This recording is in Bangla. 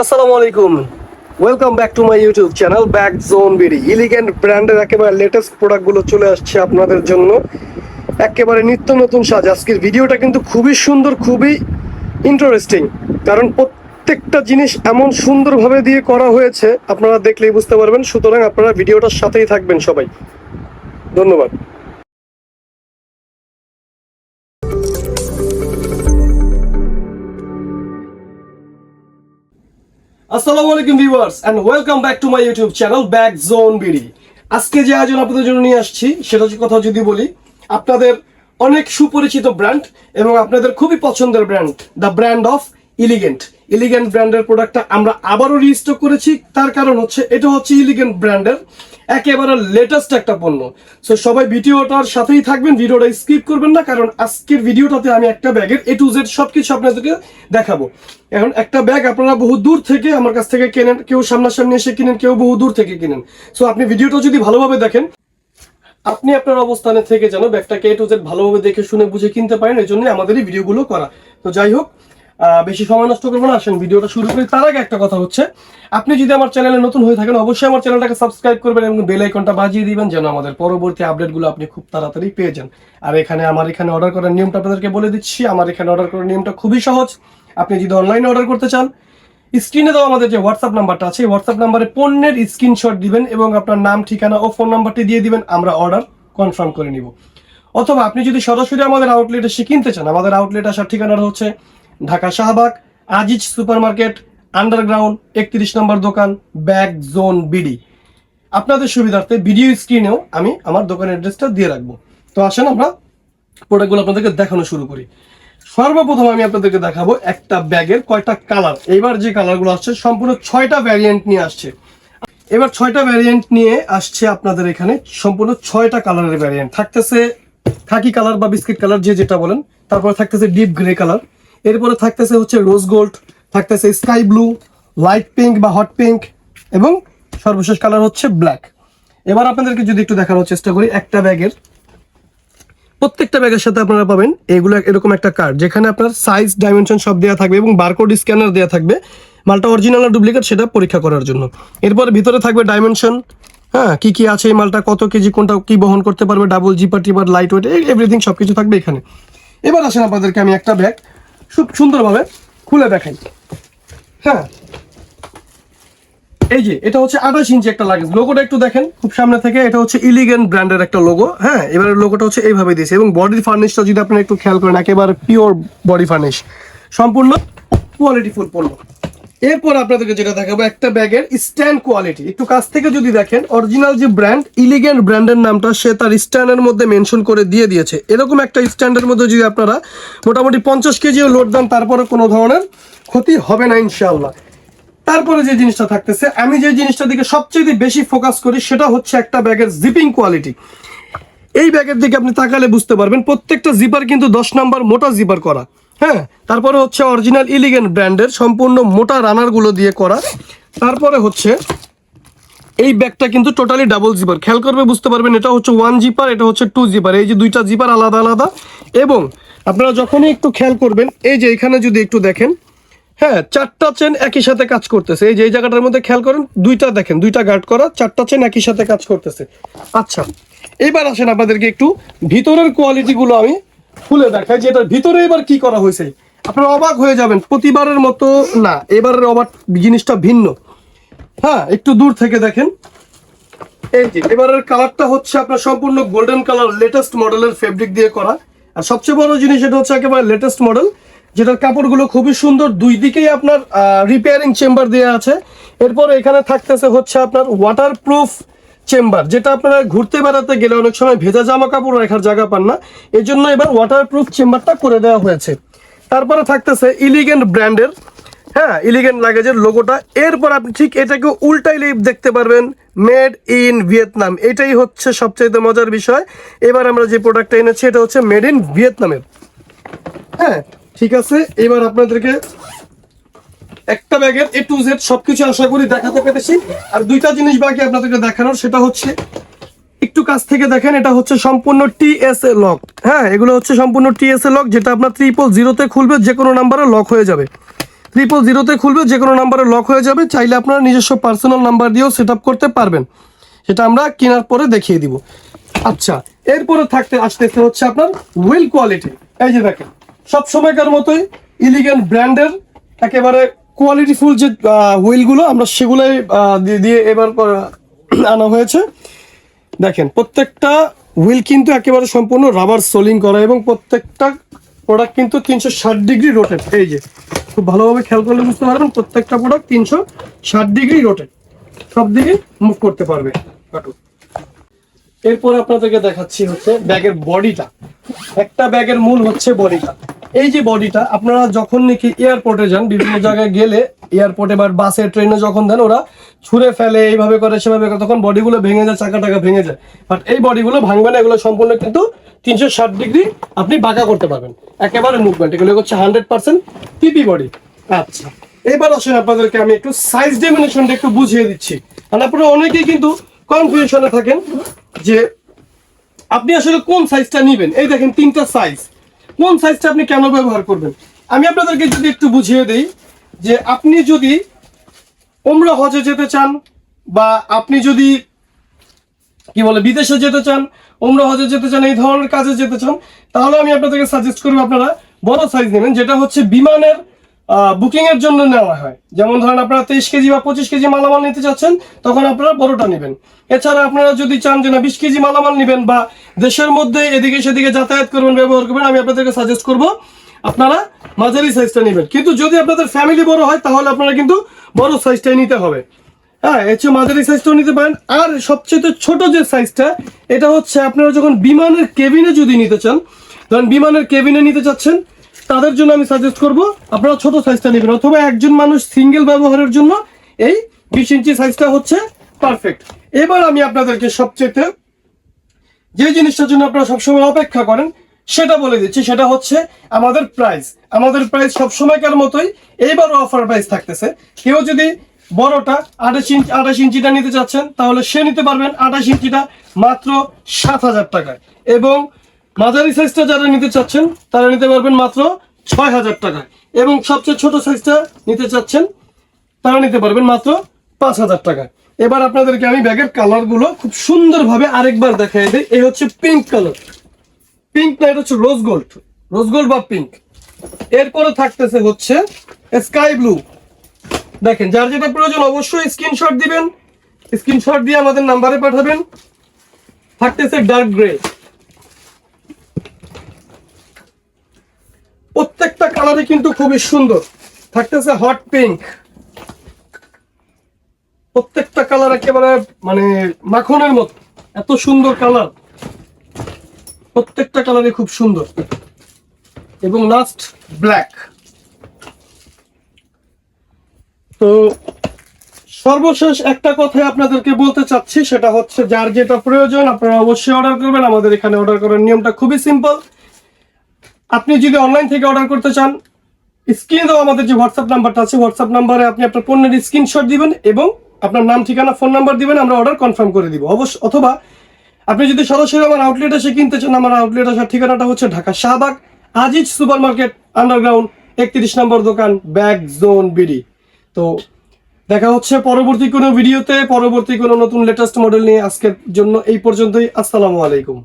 আসসালামু আলাইকুম। Welcome back to my YouTube channel Back Zone BD Elegant ব্র্যান্ডের একেবারে লেটেস্ট প্রোডাক্টগুলো চলে আসছে আপনাদের জন্য। একেবারে নিত্য নতুন সাজ। আজকের ভিডিওটা কিন্তু খুবই সুন্দর, খুবই ইন্টারেস্টিং কারণ প্রত্যেকটা জিনিস এমন সুন্দরভাবে দিয়ে করা হয়েছে, আপনারা দেখলেই বুঝতে পারবেন। সুতরাং আপনারা ভিডিওটার সাথেই থাকবেন সবাই। ধন্যবাদ। আসসালামু আলাইকুম viewers and welcome back to my YouTube channel Back Zone BD আজকে যে আয়োজন আপনাদের জন্য নিয়ে আসছি, সেটা হচ্ছে কথা যদি বলি, আপনাদের অনেক সুপরিচিত ব্র্যান্ড এবং আপনাদের খুবই পছন্দের brand the brand of Elegant Elegant ব্র্যান্ডের প্রোডাক্টটা আমরা আবারও রিস্টক করেছি। তার কারণ হচ্ছে, এটা হচ্ছে ইলিগেন্ট ব্র্যান্ডের একেবারে লেটেস্ট একটা পণ্য। সো সবাই ভিডিওটার সাথেই থাকবেন, ভিডিওটা স্কিপ করবেন না, কারণ আজকের ভিডিওটাতে আমি একটা ব্যাগের এ টু জেড সবকিছু আপনাদেরকে দেখাবো। এখন একটা ব্যাগ আপনারা বহু দূর থেকে আমার কাছ থেকে কেনেন, কেউ সামনাসামনি এসে কিনেন, কেউ বহু দূর থেকে কিনেন। সো আপনি ভিডিওটা যদি ভালোভাবে দেখেন, আপনি আপনার অবস্থানে থেকে যেন ব্যাগটাকে এ টু জেড ভালোভাবে দেখে শুনে বুঝে কিনতে পারেন এই জন্য আমাদের এই ভিডিওগুলো করা। তো যাই হোক বেশি সময় নষ্ট করব না। আসেন, ভিডিওটা শুরু করি। তার আগে একটা কথা হচ্ছে, আপনি যদি আমার চ্যানেলে নতুন হয়ে থাকেন, অবশ্যই আমার চ্যানেলটাকে সাবস্ক্রাইব করবেন এবং বেল আইকনটা বাজিয়ে দিবেন, যেন আমাদের পরবর্তী আপডেটগুলো আপনি খুব তাড়াতাড়ি পেয়ে যান। আর এখানে আমার এখানে অর্ডার করার নিয়মটা আপনাদেরকে বলে দিচ্ছি। আমার এখানে অর্ডার করার নিয়মটা খুবই সহজ। আপনি যদি অনলাইনে অর্ডার করতে চান স্ক্রিনে দেওয়া আমাদের যে হোয়াটসঅ্যাপ নাম্বারটা আছে হোয়াটসঅ্যাপ নাম্বারে পণ্যের স্ক্রিনশট দিবেন এবং আপনার নাম, ঠিকানা ও ফোন নাম্বারটি দিয়ে দিবেন। আমরা অর্ডার কনফার্ম করে নিব। অথবা আপনি যদি সরাসরি আমাদের আউটলেটে এসে কিনতে চান, আমাদের আউটলেট আসার ঠিকানাটা হচ্ছে Dhaka Shahbag, Aziz super market underground, একত্রিশ নম্বর দোকান ব্যাক জোন বিডি। আপনাদের সুবিধার্থে ভিডিও স্ক্রিনেও আমি আমার দোকানের অ্যাড্রেসটা দিয়ে রাখব। তো আসেন আমরা প্রোডাক্টগুলো আপনাদেরকে দেখানো শুরু করি। সর্বপ্রথম আমি আপনাদেরকে দেখাবো একটা ব্যাগের কয়টা কালার। এবার যে কালারগুলো আসছে, সম্পূর্ণ ছয়টা ভ্যারিয়েন্ট নিয়ে আসছে। এবার ছয়টা ভ্যারিয়েন্ট নিয়ে আসছে আপনাদের এখানে সম্পূর্ণ ছয়টা কালারের ভ্যারিয়েন্ট থাকতেছে খাকি কালার বা বিস্কিট কালার, যে যেটা বলেন, তারপরে থাকতেছে ডিপ গ্রে কালার এরপরে থাকতেছে হচ্ছে রোজ গোল্ড থাকতেছে স্কাই ব্লু লাইট পিঙ্ক বা হট পিঙ্ক এবং সর্বশেষ কালার হচ্ছে ব্ল্যাক এবার আপনাদেরকে যদি একটু দেখানোর চেষ্টা করি একটা ব্যাগের। প্রত্যেকটা ব্যাগের সাথে আপনারা পাবেন এগুলো এরকম একটা কার্ড যেখানে আপনার সাইজ ডাইমেনশন সব দেওয়া থাকবে এবং বারকোড স্ক্যানার দেওয়া থাকবে। মালটা অরিজিনাল না ডুপ্লিকেট সেটা পরীক্ষা করার জন্য। এরপর ভিতরে থাকবে ডাইমেনশন হ্যাঁ কি কি আছে এই মালটা, কত কেজি, কোনটা কি বহন করতে পারবে ডাবল জিপার টিপার লাইট ওয়েট এভরিথিং সব কিছু থাকবে এখানে। এবার আসেন আপনাদেরকে আমি একটা ব্যাগ খুব সুন্দরভাবে খুলে দেখাই। হ্যাঁ। এই যে, এটা হচ্ছে আঠাশ ইঞ্চি একটা লাগেজ লোগোটা একটু দেখেন, খুব সামনে থেকে। এটা হচ্ছে ইলিগেন ব্র্যান্ডের একটা লোগো হ্যাঁ? এবার লোগোটা হচ্ছে এইভাবে দিয়েছে। এবং বডির ফার্নিশটা যদি আপনি একটু খেয়াল করেন, একেবারে পিওর বডি ফার্নিশ সম্পূর্ণ কোয়ালিটি ফুল পণ্য এরপর আপনাদেরকে যেটা দেখাবো, একটা ব্যাগের স্ট্যান্ড কোয়ালিটি। একটু কাছ থেকে যদি দেখেন, অরিজিনাল যে ব্র্যান্ড, ইলিগেন্ট ব্র্যান্ডের নামটা সে তার স্ট্যান্ডের মধ্যে মেনশন করে দিয়ে দিয়েছে। এরকম একটা স্ট্যান্ডের মধ্যে যদি আপনারা মোটামুটি পঞ্চাশ কেজিও লোড দেন, তারপরে কোনো ধরনের ক্ষতি হবে না, ইনশাআল্লাহ। তারপরে যে জিনিসটা থাকতেছে, আমি যে জিনিসটার দিকে সবচেয়ে বেশি ফোকাস করি, সেটা হচ্ছে একটা ব্যাগের জিপিং কোয়ালিটি এই ব্যাগের দিকে আপনি তাকালে বুঝতে পারবেন, প্রত্যেকটা জিপার কিন্তু দশ নাম্বার মোটা জিপার করা। হ্যাঁ তারপরে হচ্ছে অরিজিনাল ইলিগেন্ট ব্র্যান্ডের সম্পূর্ণ মোটা রানারগুলো দিয়ে করা। তারপরে হচ্ছে এই ব্যাগটা কিন্তু টোটালি ডাবল জিপার খেয়াল করবে, বুঝতে পারবেন, এটা হচ্ছে ওয়ান জিপার এটা হচ্ছে টু জিপার এই যে দুইটা জিপার আলাদা আলাদা। এবং আপনারা যখনই একটু খেয়াল করবেন, এই যে এখানে যদি একটু দেখেন হ্যাঁ চারটা চেন একই সাথে কাজ করতেছে। এই যে এই জায়গাটার মধ্যে খেয়াল করেন, দুইটা দেখেন, দুইটা গার্ড করা, চারটা চেন একই সাথে কাজ করতেছে। আচ্ছা এবার আসেন আপনাদেরকে একটু ভিতরের কোয়ালিটিগুলো আমি খুলে দেখাই যে এটার ভিতরে এবার কি করা হয়েছে। আপনারা অবাক হয়ে যাবেন, প্রতিবারের মতো না, এবারের অবাক জিনিসটা ভিন্ন। হ্যাঁ একটু দূর থেকে দেখেন। এই যে, এবারের কালারটা হচ্ছে আপনার সম্পূর্ণ গোল্ডেন কালার লেটেস্ট মডেলের ফেব্রিক দিয়ে করা। আর সবচেয়ে বড় জিনিস এটা হচ্ছে একেবারে লেটেস্ট মডেল যেটার কাপড়গুলো খুবই সুন্দর দুই দিকেই আপনার রিপেয়ারিং চেম্বার দেওয়া আছে। এরপর এখানে থাকতেছে হচ্ছে আপনার ওয়াটার প্রুফ চেম্বার, যেটা আপনারা ঘুরতে বেড়াতে গেলে অনেক সময় ভেজা জামা কাপড় রাখার জায়গা পান না এই জন্য এবার ওয়াটার প্রুফ চেম্বারটা করে দেওয়া হয়েছে। তারপরে থাকতেছে ইলিগেন্ট ব্র্যান্ডের হ্যাঁ ইলিগেন্ট লাগেজের লোগোটা এরপর আপনি ঠিক এটাকে উল্টাইলে দেখতে পারবেন মেড ইন ভিয়েতনাম এটাই হচ্ছে সবচাইতে মজার বিষয়। এবার আমরা যে প্রোডাক্টটা এনেছি, এটা হচ্ছে মেড ইন ভিয়েতনামের হ্যাঁ ঠিক আছে? এবার আপনাদেরকে একটা ব্যাগের এ টু জেড সবকিছু আশা করি দেখাতে পেরেছি। আর দুইটা জিনিস বাকি আপনাদেরকে দেখানোর, সেটা হচ্ছে, একটু কাছ থেকে দেখেন, এটা হচ্ছে সম্পূর্ণ টিএসএ লক হ্যাঁ এগুলো হচ্ছে সম্পূর্ণ টিএসএ লক যেটা আপনার ট্রিপল জিরোতে খুলবে, যে কোনো নাম্বারে লক হয়ে যাবে। ট্রিপল জিরোতে খুলবে, যে কোনো নাম্বারে লক হয়ে যাবে, চাইলে আপনারা নিজস্ব পার্সোনাল নাম্বার দিয়েও সেট করতে পারবেন। সেটা আমরা কেনার পরে দেখিয়ে দিব। আচ্ছা এরপরে থাকতে আসতেছে হচ্ছে আপনার হুইল কোয়ালিটি এই যে দেখেন সব সময়কার মতোই ইলিগেন্ট ব্র্যান্ডের একেবারে কোয়ালিটিফুল যে হুইলগুলো আমরা সেগুলোই দিয়ে- এবার আনা হয়েছে। দেখেন, প্রত্যেকটা হুইল কিন্তু একেবারে সম্পূর্ণ রাবার সোলিং করা এবং প্রত্যেকটা প্রোডাক্ট কিন্তু তিনশো ষাট ডিগ্রি রোটেট এই যে, খুব ভালোভাবে খেয়াল করলে বুঝতে পারবেন, প্রত্যেকটা প্রোডাক্ট তিনশো ষাট ডিগ্রি রোটেট সব দিকে মুভ করতে পারবে কাটু এরপর আপনাদেরকে দেখাচ্ছি হচ্ছে ব্যাগের বডিটা একটা ব্যাগের মূল হচ্ছে বডিটা এই যে বডিটা, আপনারা যখন নাকি এয়ারপোর্টে যান, বিভিন্ন জায়গায় গেলে এয়ারপোর্টে বা বাসে ট্রেনে যখন দেন, ওরা ছুঁড়ে ফেলে, এইভাবে করে, সেভাবে করে, তখন বডিগুলো ভেঙে যায়, চাকা টাকা ভেঙে যায়। বাট এই বডিগুলো ভাঙবে না, এগুলো সম্পূর্ণ কিন্তু তিনশো ষাট ডিগ্রি আপনি বাঁকা করতে পারবেন। একেবারে মুভমেন্ট এগুলো হচ্ছে হান্ড্রেড পার্সেন্ট পিপি বডি আচ্ছা এবার আসেন আপনাদেরকে আমি একটু সাইজ ডেমিনেশনটা একটু বুঝিয়ে দিচ্ছি। কারণ আপনারা অনেকেই কিন্তু কনফিউশনে থাকেন যে আপনি আসলে কোন সাইজটা নেবেন। এই দেখেন তিনটা সাইজ কোন সাইজটা আপনি কেন ব্যবহার করবেন? আমি আপনাদেরকে যদি একটু বুঝিয়ে দিই যে আপনি যদি ওমরা হজে যেতে চান বা আপনি যদি, কি বলে, বিদেশে যেতে চান ওমরা হজে যেতে চান, এই ধরনের কাজে যেতে চান, তাহলে আমি আপনাদেরকে সাজেস্ট করব আপনারা বড় সাইজ নেবেন, যেটা হচ্ছে বিমানের বুকিং এর জন্য নেওয়া হয়। যেমন ধরেন আপনারা তেইশ কেজি বা পঁচিশ কেজি মালামাল নিতে চাচ্ছেন তখন আপনারা বড়টা নেবেন। এছাড়া আপনারা যদি চান যে না, বিশ কেজি মালামাল নেবেন বা দেশের মধ্যে এদিকে সেদিকে যাতায়াত করবেন, ব্যবহার করবেন, আমি আপনাদেরকে সাজেস্ট করব, আপনারা মাঝারি সাইজটা নেবেন। কিন্তু যদি আপনাদের ফ্যামিলি বড় হয়, তাহলে আপনারা কিন্তু বড় সাইজটাই নিতে হবে। হ্যাঁ এর চেয়ে মাঝারি সাইজটাও নিতে পারেন। আর সবচেয়ে ছোট যে সাইজটা এটা হচ্ছে আপনারা যখন বিমানের কেবিনে যদি নিতে চান, ধরেন বিমানের কেবিনে নিতে চাচ্ছেন তাদের জন্য আমি সাজেস্ট করব, আপনারা ছোট সাইজটা নেবেন, অথবা একজন মানুষ সিঙ্গেল ব্যবহারের জন্য এই বিশ ইঞ্চি সাইজটা হচ্ছে পারফেক্ট এবার আমি আপনাদেরকে সবচেয়ে যে জিনিসটার জন্য আপনারা সবসময় অপেক্ষা করেন, সেটা বলে দিচ্ছি, সেটা হচ্ছে আমাদের প্রাইস আমাদের প্রাইস সবসময়কার মতোই এইবারও অফার প্রাইস থাকতেছে। কেউ যদি বড়টা আঠাশ ইঞ্চি, আঠাশ ইঞ্চিটা নিতে চাচ্ছেন, তাহলে সে নিতে পারবেন আঠাশ ইঞ্চিটা মাত্র সাত হাজার টাকায়। এবং মাঝারি সাইজটা যারা নিতে চাচ্ছেন, তারা নিতে পারবেন মাত্র ছয় হাজার টাকায় এবং সবচেয়ে ছোট সাইজটা নিতে চাচ্ছেন, তারা নিতে পারবেন মাত্র পাঁচ হাজার টাকায় এবার আপনাদেরকে আমি ব্যাগের কালারগুলো খুব সুন্দরভাবে আরেকবার দেখাই দিই। এই হচ্ছে পিঙ্ক কালার পিঙ্ক না, এটা হচ্ছে রোজ গোল্ড রোজ গোল্ড বা পিঙ্ক এরপরে থাকতেছে হচ্ছে স্কাই ব্লু দেখেন, যার যেটা প্রয়োজন অবশ্যই স্ক্রিনশট দিবেন। স্ক্রিনশট দিয়ে আমাদের নাম্বারে পাঠাবেন। থাকতেছে ডার্ক গ্রে প্রত্যেকটা কালারই কিন্তু খুবই সুন্দর। থাকতেছে হট পিঙ্ক প্রত্যেকটা কালার একেবারে মানে মাখনের মতো। এত সুন্দর কালার। প্রত্যেকটা কালারই খুব সুন্দর। এবং লাস্ট ব্ল্যাক তো সর্বশেষ একটা কথাই আপনাদেরকে বলতে চাচ্ছি, সেটা হচ্ছে যার যেটা প্রয়োজন, আপনারা অবশ্যই অর্ডার করবেন। আমাদের এখানে অর্ডার করার নিয়মটা খুবই সিম্পল আপনি যদি অনলাইন থেকে অর্ডার করতে চান স্ক্রিনে দেওয়া আমাদের যে হোয়াটসঅ্যাপ নাম্বারটা আছে হোয়াটসঅ্যাপ নাম্বারে আপনি আপনার পণ্যের স্ক্রিনশট দিবেন এবং আপনার নাম, ঠিকানা ফোন নাম্বার দিবেন, আমরা অর্ডার কনফার্ম করে দিব। অবশ্য, অথবা আপনি যদি সরাসরি আমার আউটলেট এসে কিনতে চান, আমার আউটলেট আসার ঠিকানাটা হচ্ছে Dhaka Shahbag, Aziz super market underground একত্রিশ নম্বর দোকান, ব্যাগ জোন বিডি। তো দেখা হচ্ছে পরবর্তী কোনো ভিডিওতে পরবর্তী কোনো নতুন লেটেস্ট মডেল নিয়ে। আজকের জন্য এই পর্যন্তই। আসসালামু আলাইকুম।